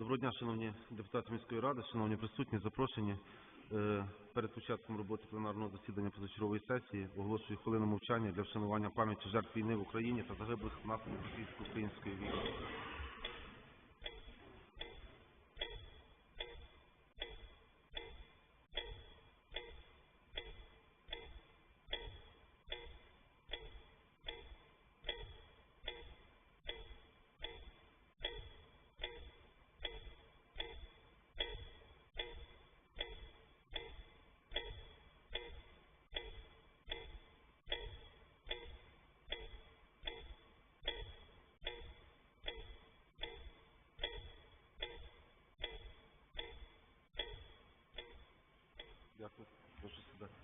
Доброго дня, шановні депутати міської ради, шановні присутні, запрошені. Е, Перед початком роботи пленарного засідання позачергової сесії оголошую хвилину мовчання для вшанування пам'яті жертв війни в Україні та загиблих внаслідок російсько-української війни. Дякую. Прошу сідати.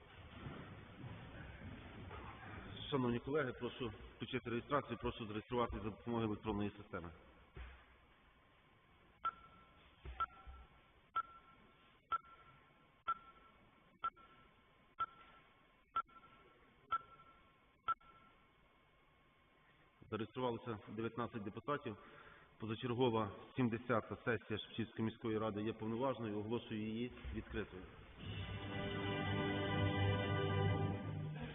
Шановні колеги, прошу включити реєстрацію, прошу зареєструватися за допомогою електронної системи. Зареєструвалося 19 депутатів. Позачергова 70-та сесія Шевчівської міської ради є повноважною. Оголошую її відкритою.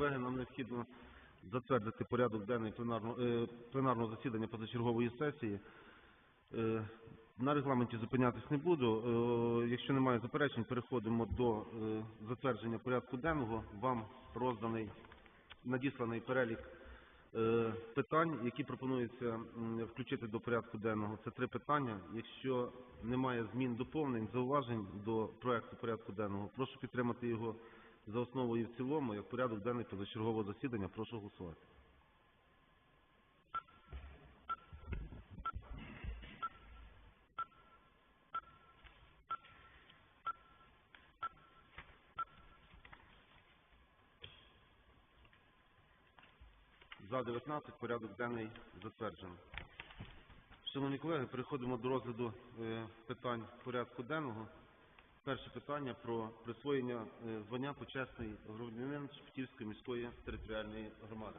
колеги, нам необхідно затвердити порядок денний пленарного, е, пленарного засідання позачергової сесії. Е, на регламенті зупинятись не буду. Е, якщо немає заперечень, переходимо до затвердження порядку денного. Вам розданий надісланий перелік питань, які пропонується включити до порядку денного. Це три питання. Якщо немає змін доповнень, зауважень до проекту порядку денного, прошу підтримати його за основу і в цілому, як порядок денний позачергового засідання. Прошу голосувати. За 19 порядок денний затверджено. Шановні колеги, переходимо до розгляду е, питань порядку денного. Перше питання про присвоєння е, звання почесний громадянин Шепетівської міської територіальної громади.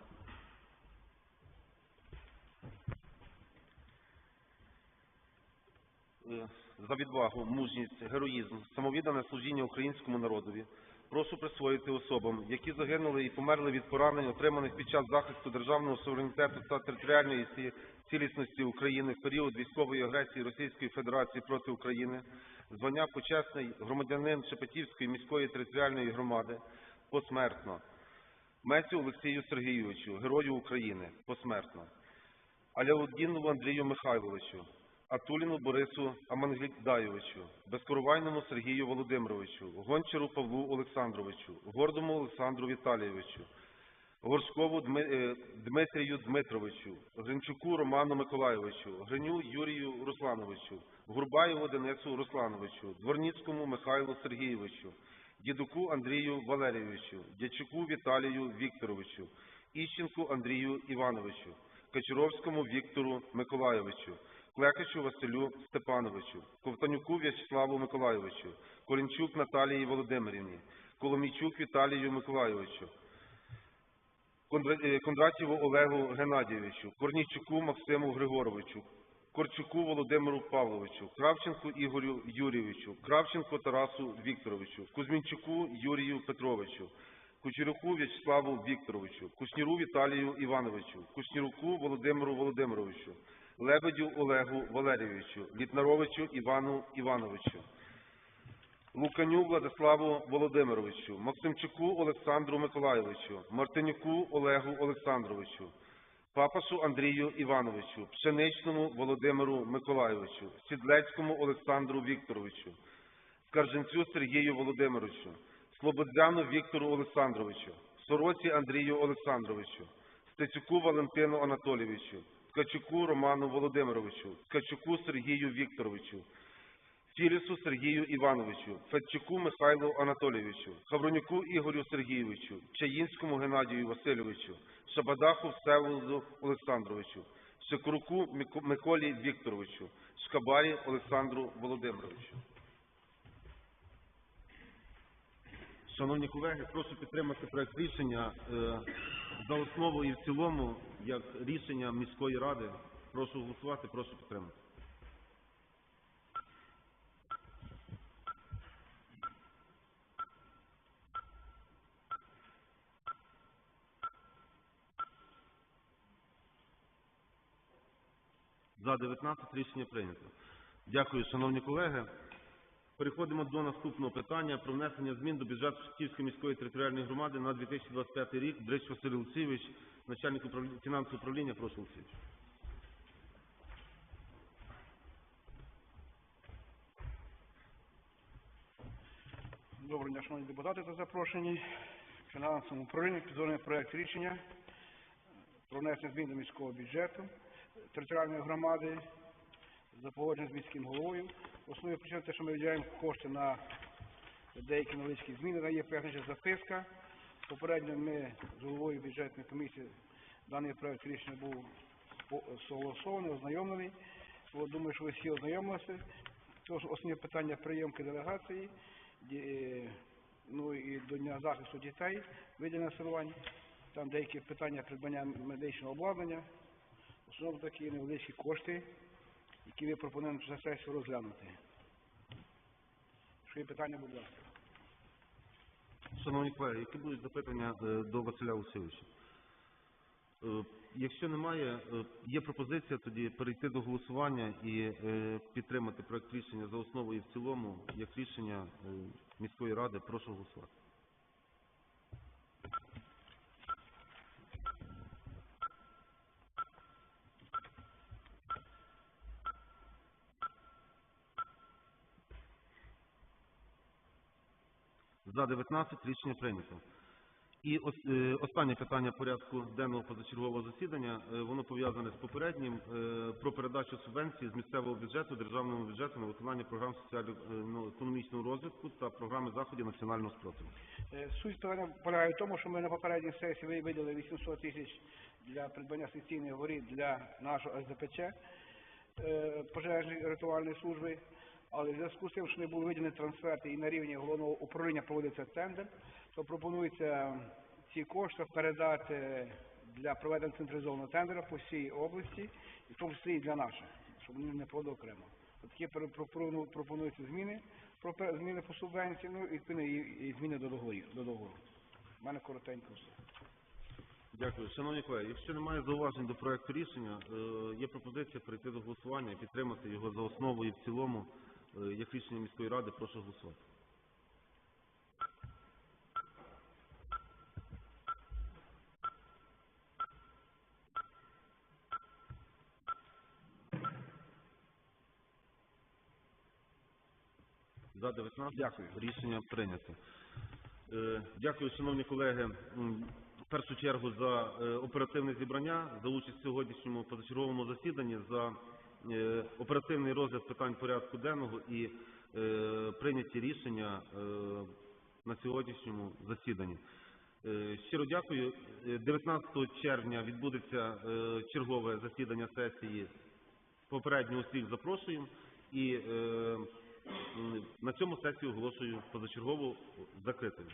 Е, За відвагу, мужність, героїзм, самовіддане служіння українському народові прошу присвоїти особам, які загинули і померли від поранень, отриманих під час захисту державного суверенітету та територіальної цілісності України в період військової агресії Російської Федерації проти України, звання почесний громадянин Шепетівської міської територіальної громади. Посмертно. Мецю Олексію Сергійовичу, Герою України, посмертно. Аляутдінову Андрію Михайловичу, Атуліну Борису Амангельдайовичу, Безкоровайному Сергію Володимировичу, Гончару Павлу Олександровичу, Гордому Олександру Віталійовичу, Горшкову е, Дмитрію Дмитровичу, Гринчуку Роману Миколайовичу, Гриню Юрію Руслановичу, Гурбаєву Денису Руслановичу, Дворніцькому Михайлу Сергійовичу, Дідуку Андрію Валерійовичу, Дячуку Віталію Вікторовичу, Іщенку Андрію Івановичу, Кочуровському Віктору Миколайовичу, Клекачу Василю Степановичу, Ковтанюку В'ячеславу Миколайовичу, Корінчук Наталії Володимирівні, Коломійчук Віталію Миколайовичу, Е, Олегу Геннадійовичу, Корнійчуку Максиму Григоровичу, Корчуку Володимиру Павловичу, Кравченку Ігорю Юрійовичу, Кравченко Тарасу Вікторовичу, Кузьмінчуку Юрію Петровичу, Кучерюку В'ячеславу Вікторовичу, Кушніру Віталію Івановичу, Кушніруку Володимиру Володимировичу, Лебедю Олегу Валерійовичу, Літнаровичу Івану Івановичу, Луканю Владиславу Володимировичу, Максимчуку Олександру Миколайовичу, Мартинюку Олегу Олександровичу, Папашу Андрію Івановичу, Пшеничному Володимиру Миколайовичу, Сідлецькому Олександру Вікторовичу, Скарженцю Сергію Володимировичу, Слободзяну Віктору Олександровичу, Сороці Андрію Олександровичу, Стецюку Валентину Анатолійовичу, Ткачуку Роману Володимировичу, Ткачуку Сергію Вікторовичу, Філісу Сергію Івановичу, Федчуку Михайлу Анатолійовичу, Хавронюку Ігорю Сергійовичу, Чаїнському Геннадію Васильовичу, Шабадаху Всеволоду Олександровичу, Шикуруку Миколі Вікторовичу, Шкабарі Олександру Володимировичу. Шановні колеги, прошу підтримати проект рішення е, за основу і в цілому, як рішення міської ради. Прошу голосувати, прошу підтримати. За 19 рішення прийнято. Дякую, шановні колеги. Переходимо до наступного питання про внесення змін до бюджету Шевченківської міської територіальної громади на 2025 рік. Дрич Василь Олексійович, начальник управління фінансового управління, прошу Олексійович. Доброго дня, шановні депутати та запрошені. Фінансовому управлінні підготовлений проект рішення про внесення змін до міського бюджету територіальної громади за погодженням з міським головою. Основною причиною те, що ми виділяємо кошти на деякі невеличкі зміни, там є певна записка. Попередньо ми з головою бюджетної комісії даний проект рішення був согласований, ознайомлений. Думаю, що ви всі ознайомилися. Тож основні питання прийомки делегації, ді- ну і до Дня захисту дітей, виділення населення. Там деякі питання придбання медичного обладнання. Основному такі невеличкі кошти, які ви пропонуєте на сесію розглянути. Що є питання, будь ласка. Шановні колеги, які будуть запитання е, до Василя Олексійовича? Е, Якщо немає, е, є пропозиція тоді перейти до голосування і підтримати проект рішення за основу і в цілому, як рішення міської ради. Прошу голосувати. За 19 рішення прийнято. І е, останнє питання порядку денного позачергового засідання, е, воно пов'язане з попереднім, е, про передачу субвенції з місцевого бюджету державному бюджету на виконання програм соціально-економічного розвитку та програми заходів національного спротиву. Суть полягає в тому, що ми на попередній сесії ви- виділили 800 тисяч для придбання секційних воріт для нашого СДПЧ пожежної рятувальної служби. Але в зв'язку з тим, що не були виділені трансферти і на рівні головного управління проводиться тендер, то пропонується ці кошти передати для проведення централізованого тендера по всій області, і в тому числі і для наших, щоб вони не подали окремо. Такі пропонуються зміни, зміни по субвенції, ну і і, зміни до договорів до договору. У мене коротенько все. Дякую. Шановні колеги, якщо немає зауважень до проекту рішення, е, є пропозиція перейти до голосування і підтримати його за основу і в цілому, Е, як рішення міської ради, прошу голосувати. За 19 Дякую. рішення прийнято. Е, дякую, шановні колеги. В першу чергу за е, оперативне зібрання за участь в сьогоднішньому позачерговому засіданні. за оперативний розгляд питань порядку денного і е, прийняті рішення е, на сьогоднішньому засіданні. Е, Щиро дякую. Е, 19 червня відбудеться е, чергове засідання сесії. Попередньо усіх запрошуємо і е, на цьому сесію оголошую позачергову закритою.